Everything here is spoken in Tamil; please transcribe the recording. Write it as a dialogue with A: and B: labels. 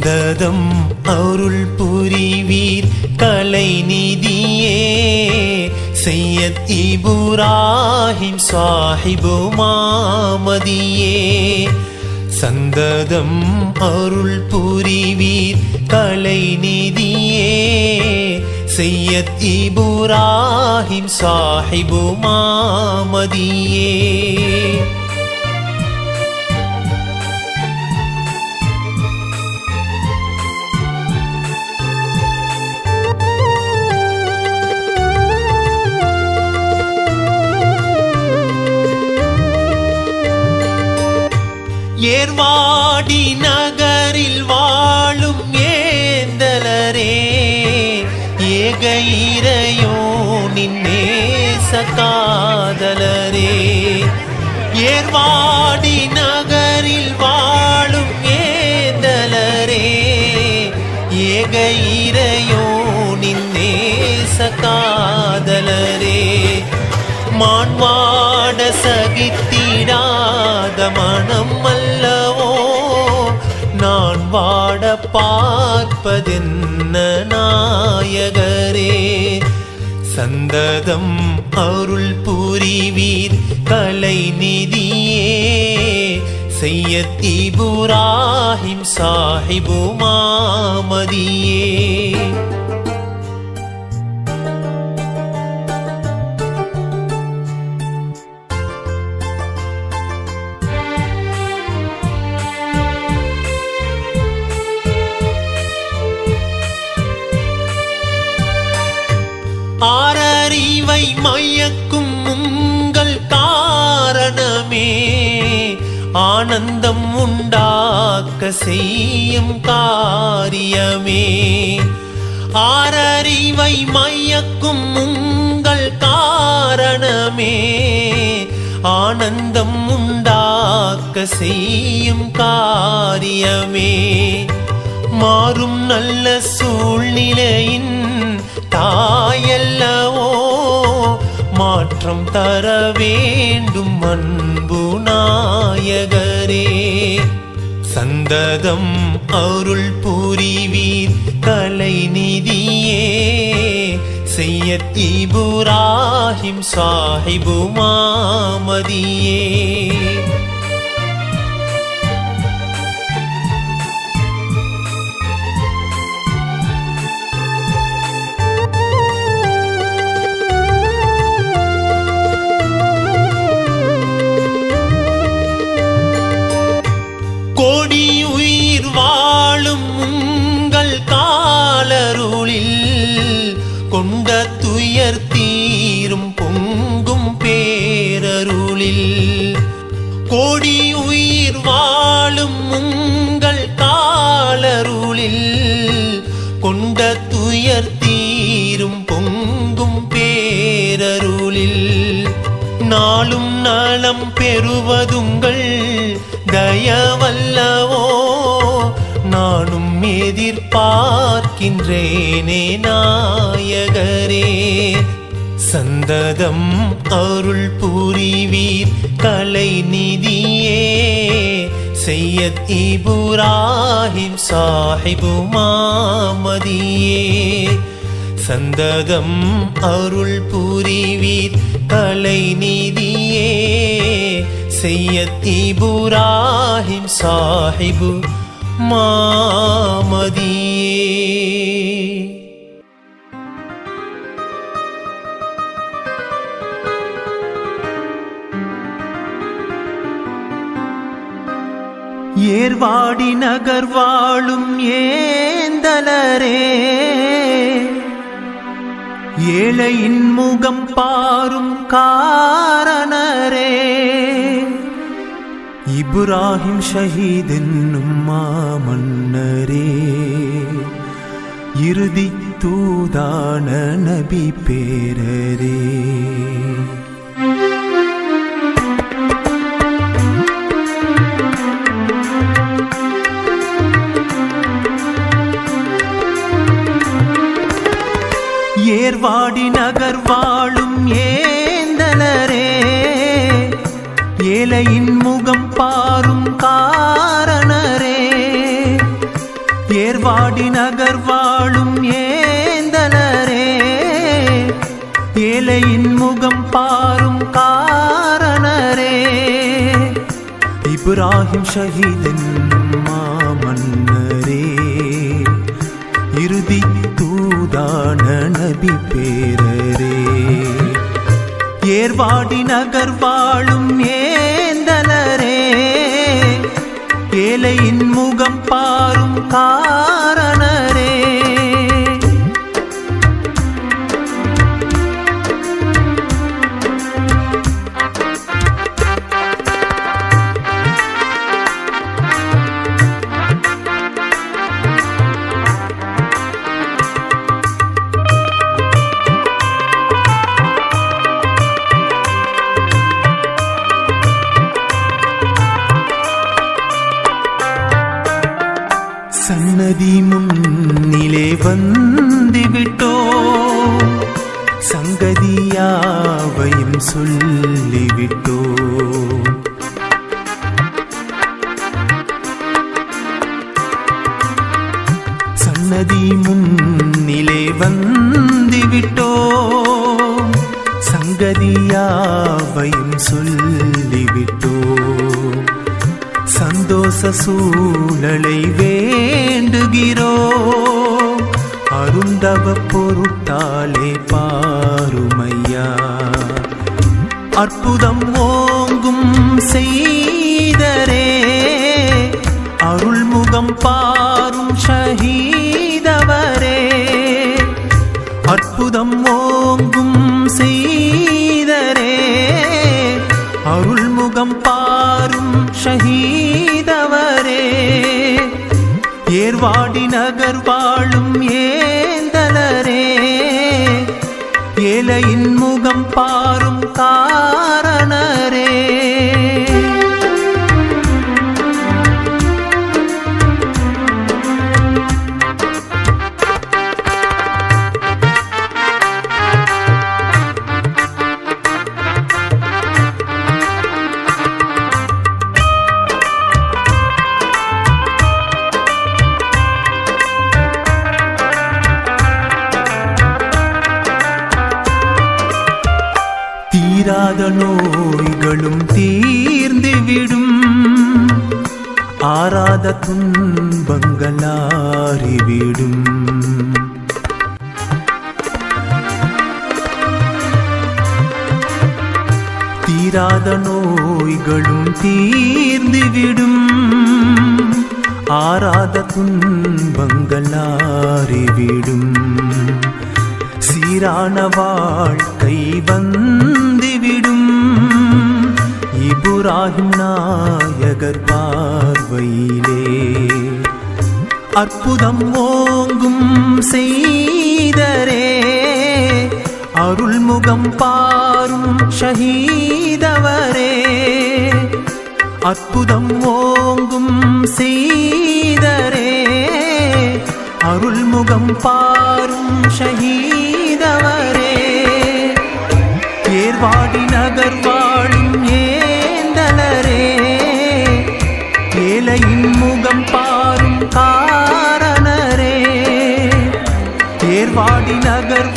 A: வந்ததம் அருள் புரிவீர் கலை நிதியே. செய்யத் இபுராஹிம் சாஹிபு மாமதியே. சந்ததம் அருள் புரிவீர் கலை நிதியே. செய்யத் இபுராஹிம் சாஹிபு மாமதியே. ஏக இறையோனின் நேச காதலரே ஏர்வாடி நகரில் வாழும் ஏந்தலரே. ஏக இறையோனின் நேச காதலரே மான்வாட சகித்திடாத மனம் அல்லவோ காப்பதென்ன நாயகரே? சந்ததம் அருள் புரிவீர் கலை நிதியே செய்யத் இபுராஹிம் சாஹிபு மாமதியே. மயக்கும் உங்கள் காரணமே. ஆனந்தம் உண்டாக்க செய்யும் காரியமே. ஆரறிவை மயக்கும் உங்கள் காரணமே. ஆனந்தம் உண்டாக்க செய்யும் காரியமே. மாறும் நல்ல சூழ்நிலையின் தாயல்லவோ. மாற்றம் தர வேண்டும் அன்பு நாயகரே. சந்ததம் அருள் புரிவீர் கலை நிதியே. செய்ய தீபுராஹிம் சாஹிபு மாமதியே. துயர் தீரும் பொங்கும் பேரருளில். கோடி உயிர் வாழும் உங்கள் காலருளில். கொண்ட துயர் தீரும் பொங்கும் பேரருளில். நாளும் நலம் பெறுவதுங்கள் தயவல்லவோ நானும் எதிர்பார்க்கின்றேனே நாயகரே. சந்ததம் அருள் புரிவீர் கலை நிதியே. செய்யத் இபுராஹிம் சாஹிபு மாமதியே. சந்ததம் அருள் புரிவீர் கலை நிதியே. செய்யத் இபுராஹிம் சாஹிபு மாமதியே. ஏர்வாடி நகர் வாழும் ஏந்தலரே. ஏழையின் முகம் பாரும் காரணரே. இப்ராஹிம் ஷஹீத் என்னும் மாமன்னரே. இறுதி தூதான நபி பேரரே. ஏழையின் முகம் பாரும் காரணரே. ஏர்வாடி நகர் வாழும் ஏந்தலரே ஏழையின் முகம் பாரும் காரணரே. இப்ராஹிம் ஷஹீதின் மாமன்னரே இறுதி தூதான நபி பேரரே. ஏர்வாடி நகர் வாழும் ஏ வேலையின் முகம் பாரும் கா யாவையும் சொல்லிவிட்டோ சன்னதி முன்னிலே வந்துவிட்டோ சங்கதியாவையும் சொல்லிவிட்டோ சந்தோஷ சூழலை வேண்டுகிறோ அருந்தவ பொருட்டாலே பாருமையா. அற்புதம் ஓங்கும் செய்தரே அருள்முகம் பாரும் ஷஹீதவரே. அற்புதம் ஓங்கும் செய்தரே அருள்முகம் பாரும் ஷஹீதவரே. ஏர்வாடி நகர்வாடி ஏழையின் முகம் பா தீராத நோய்களும் தீர்ந்துவிடும். ஆறாத துன்பங்களாறிவிடும். தீராத நோய்களும் தீர்ந்துவிடும். ஆறாத துன்பங்களாறிவிடும். சீரான வாழ்க்கை வந்துவிடும். இபுராஹிம் நாயகர் பார்வையிலே அற்புதம் ஓங்கும் செய்தரே. அருள்முகம் பாரும் ஷஹீதவரே. அற்புதம் ஓங்கும் செய்தரே. அருள்முகம் பாரும் ஷஹீதவரே ஏர்வாடி நகர் வாழும் ஏந்தலரே. ஏழையின் முகம் பாரும் காரணரே. ஏர்வாடி நகர்